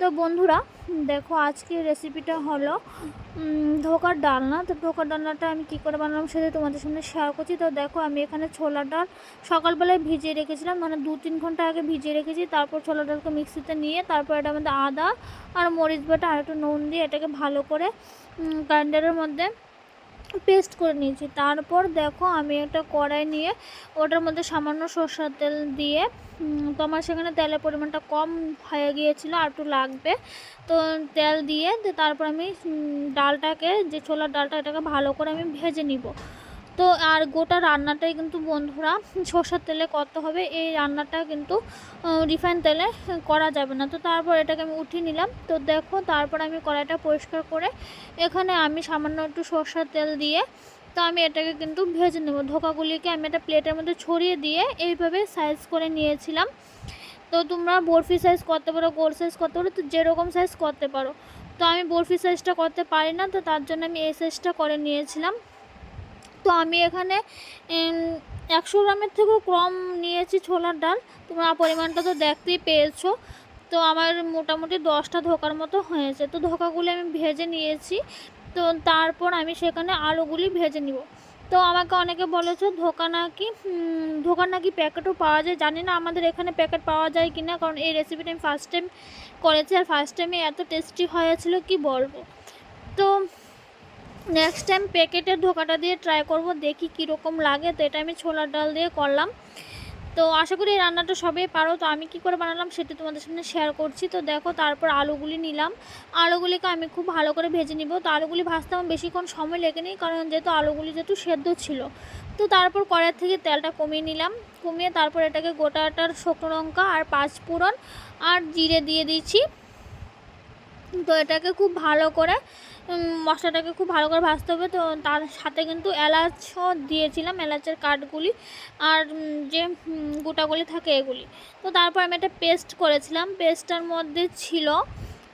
তো বন্ধুরা, দেখো আজকের রেসিপিটা হলো ধোকার ডালনা। তো ধোকার ডালনাটা আমি কী করে বানালাম সেটা তোমাদের সামনে শেয়ার করছি। তো দেখো, আমি এখানে ছোলা ডাল সকালবেলায় ভিজিয়ে রেখেছিলাম মানে দু তিন ঘণ্টা আগে ভিজিয়ে রেখেছি। তারপর ছোলা ডালকে মিক্সিতে নিয়ে, তারপর এটা আমাদের আদা আর মরিচ বাটা আর একটু নুন দিয়ে এটাকে ভালো করে গ্রাইন্ডারের মধ্যে পেস্ট করে নিয়েছি। তারপর দেখো আমি একটা কড়াই নিয়ে ওটার মধ্যে সামান্য সরষের তেল দিয়ে তোমার তো আমার সেখানে তেলের পরিমাণটা কম হয়ে গিয়েছিল আর একটু লাগবে। তো তেল দিয়ে তারপর আমি ডালটাকে, যে ছোলার ডালটা এটাকে ভালো করে আমি ভেজে নিব। তো আর গোটা রান্নাটাই কিন্তু বন্ধুরা সরষের তেলে করতে হবে। এই রান্নাটা কিন্তু রিফাইন তেলে করা যাবে না। তো তারপর এটাকে আমি উঠিয়ে নিলাম। তো দেখো, তারপর আমি কড়াইটা পরিষ্কার করে এখানে আমি সামান্য একটু সরষের তেল দিয়ে, তো আমি এটাকে কিন্তু ভেজে নেব। ধোকাগুলিকে আমি একটা প্লেটের মধ্যে ছড়িয়ে দিয়ে এইভাবে সাইজ করে নিয়েছিলাম। তো তোমরা বরফি সাইজ করতে পারো, গোল সাইজ করতে পারো, তো যেরকম সাইজ করতে পারো। তো আমি বরফি সাইজটা করতে পারি না, তো তার জন্য আমি এই সাইজটা করে নিয়েছিলাম। তো আমি এখানে একশো গ্রামের থেকেও কম নিয়েছি ছোলার ডাল। তোমরা পরিমাণটা তো দেখতেই পেয়েছ। তো আমার মোটামুটি দশটা ধোকার মতো হয়েছে। তো ধোকাগুলি আমি ভেজে নিয়েছি। তো তারপর আমি সেখানে আলুগুলি ভেজে নিব। তো আমাকে অনেকে বলেছে ধোকা নাকি ধোকার নাকি প্যাকেটও পাওয়া যায়। জানি না আমাদের এখানে প্যাকেট পাওয়া যায় কি না কারণ এই রেসিপিটা আমি ফার্স্ট টাইম করেছি। আর ফার্স্ট টাইমে এত টেস্টি হয়েছিল, কি বলব? তো নেক্সট টাইম প্যাকেটের ধোকাটা দিয়ে ট্রাই করব, দেখি কীরকম লাগে। তো এটা আমি ছোলার ডাল দিয়ে করলাম। তো আশা করি এই রান্নাটা সবাই পারো। তো আমি কি করে বানালাম সেটা তোমাদের সামনে শেয়ার করছি। তো দেখো, তারপর আলুগুলি নিলাম। আলুগুলিকে আমি খুব ভালো করে ভেজে নিব। তো আলুগুলি ভাজতে আমার বেশিক্ষণ সময় লেগে লেগেনি কারণ যেহেতু আলুগুলি যেহেতু সেদ্ধ ছিল। তো তারপর কড়াই থেকে তেলটা কমিয়ে নিলাম। কমিয়ে তারপর এটাকে গোটাটার শুকনো লঙ্কা আর পাঁচ ফোড়ন আর জিরে দিয়ে দিয়েছি তো এটাকে খুব ভালো করে মশলাটাকে খুব ভালো করে ভাজতে হবে। তো তার সাথে কিন্তু এলাচও দিয়েছিলাম, এলাচের কাঠগুলি আর যে গোটাগুলি থাকে এগুলি। তো তারপর আমি একটা পেস্ট করেছিলাম। পেস্টটার মধ্যে ছিল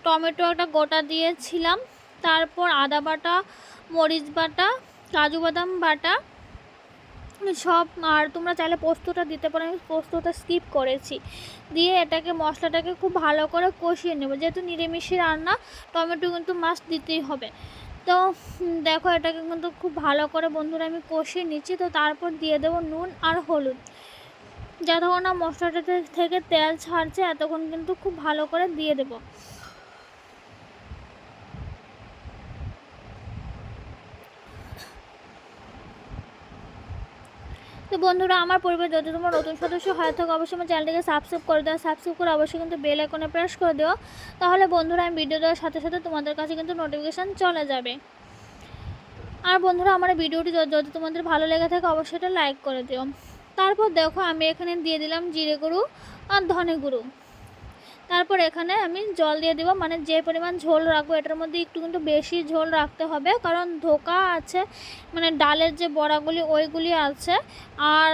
টমেটো একটা গোটা দিয়েছিলাম। তারপর আদা বাটা, মরিচ বাটা, কাজু বাদাম বাটা সব, আর তোমরা চাইলে পোস্তটা দিতে পারো। আমি পোস্তটা স্কিপ করেছি। দিয়ে এটাকে, মশলাটাকে খুব ভালো করে কষিয়ে নেব। যেহেতু নিরামিষে রান্না, টমেটো কিন্তু মাছ দিতেই হবে। তো দেখো, এটাকে কিন্তু খুব ভালো করে বন্ধুরা আমি কষিয়ে নিচ্ছি। তো তারপর দিয়ে দেবো নুন আর হলুদ। যতক্ষণ না মশলাটা থেকে তেল ছাড়ছে, এতক্ষণ কিন্তু খুব ভালো করে দিয়ে দেবো। তো বন্ধুরা, আমার পরিবার যদি তোমার নতুন সদস্য হয়ে থাকো, অবশ্যই আমার চ্যানেলটিকে সাবস্ক্রাইব করে দেওয়া সাবস্ক্রাইব করে অবশ্যই কিন্তু বেল আইকনে প্রেস করে দেওয়া তাহলে বন্ধুরা, আমি ভিডিও দেওয়ার সাথে সাথে তোমাদের কাছে কিন্তু নোটিফিকেশান চলে যাবে। আর বন্ধুরা, আমার ভিডিওটি যদি যদি তোমাদের ভালো লেগে থাকে, অবশ্যই এটা লাইক করে দিও। তারপর দেখো, আমি এখানে দিয়ে দিলাম জিরে গুঁড়ো আর ধনে গুঁড়ো। তারপর এখানে আমি জল দিয়ে দেবো। মানে যে পরিমাণ ঝোল রাখব, এটার মধ্যে একটু কিন্তু বেশি ঝোল রাখতে হবে। কারণ ধোকা আছে মানে ডালের যে বড়াগুলি, ওইগুলি আছে। আর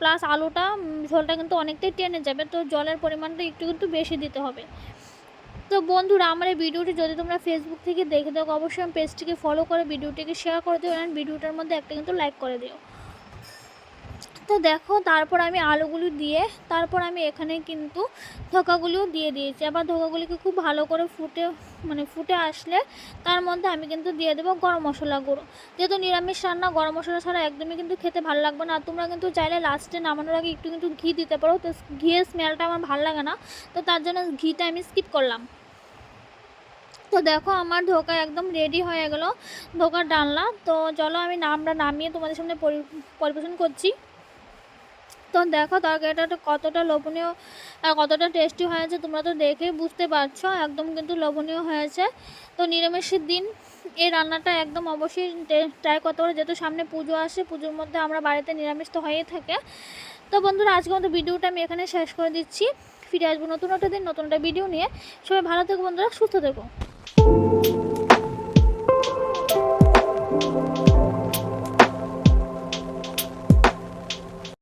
প্লাস আলুটা ঝোলটা কিন্তু অনেকটাই টেনে যাবে। তো জলের পরিমাণটা একটু কিন্তু বেশি দিতে হবে। তো বন্ধুরা, আমার এই ভিডিওটি যদি তোমরা ফেসবুক থেকে দেখে থাকো, অবশ্যই আমি পেজটিকে ফলো করে, ভিডিওটিকে শেয়ার করে দিও। আর ভিডিওটার মধ্যে একটা কিন্তু লাইক করে দিও। তো দেখো, তারপর আমি আলুগুলো দিয়ে, তারপর আমি এখানে কিন্তু ধোকাগুলিও দিয়ে দিয়েছি। আবার ধোকাগুলিকে খুব ভালো করে ফুটে মানে ফুটে আসলে তার মধ্যে আমি কিন্তু দিয়ে দেবো গরম মশলা গুঁড়ো। যেহেতু নিরামিষ রান্না, গরম মশলা ছাড়া একদমই কিন্তু খেতে ভালো লাগবে না। আর তোমরা কিন্তু চাইলে লাস্টে নামানোর আগে একটু কিন্তু ঘি দিতে পারো। তো ঘিয়ের স্মেলটা আমার ভালো লাগে না। তো তার জন্য ঘিটা আমি স্কিপ করলাম। তো দেখো, আমার ধোকা একদম রেডি হয়ে গেল ধোকার ডালনা। তো চলো আমি নামটা নামিয়ে তোমাদের সামনে পরি- পরিবেশন করছি। তো দেখো তরকারিটা কতটা লোভনীয় আর কতটা টেস্টি হয়েছে, তোমরা তো দেখেই বুঝতে পারছ, একদম কিন্তু লোভনীয় হয়েছে। তো নিরামিষের দিন এই রান্নাটা একদম অবশ্যই ট্রাই করতে পারো, যেহেতু সামনে পুজো আসে, পুজোর মধ্যে আমরা বাড়িতে নিরামিষ তো হয়েই থাকে। তো বন্ধুরা আজকে মতো ভিডিওটা আমি এখানে শেষ করে দিচ্ছি। ফিরে আসব নতুন একটা দিন, নতুন একটা ভিডিও নিয়ে। সবাই ভালো থেকো বন্ধুরা, সুস্থ থেকো।